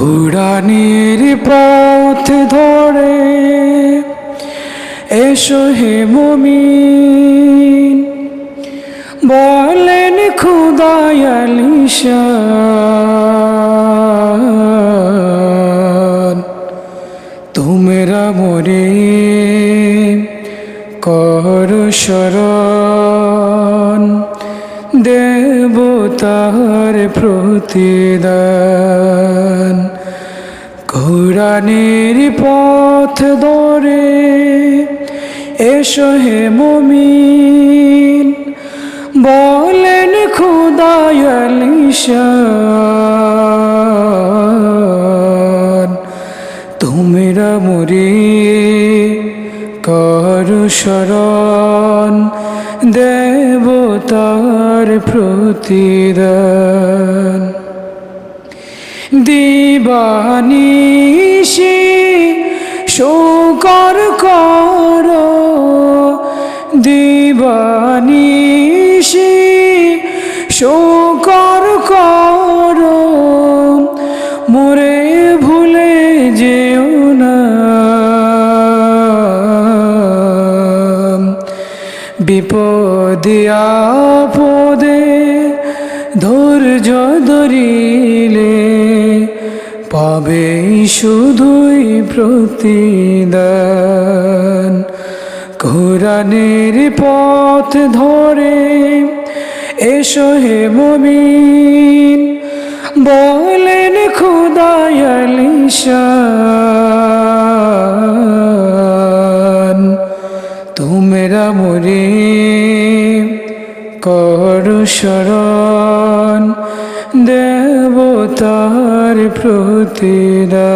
ঘোড়ানির পথ ধরে এসো হে মমিন। বলেন খুদায়ালিশান তোমরা মরে কর শরণ। দেবতার প্রতিদান। কোরআনের পথ ধরে এসো হে মমিন বলেন খুদায়ালিশান তোমরা মরে কর শরণ দেবতার প্রতিদান। দিবানিশি শোকর কর দিবানিশি শোকর কর মোরে ভুলে যেও বিপদে আপদে ধৈর্য ধরিলে পাবে শুধুই প্রতিদান। কোরআনের পথ ধরে এসো হে মমিন, বলেন খুদায়ালিশান তোমরা মরে কর শরণ দেবতার প্রতিদান।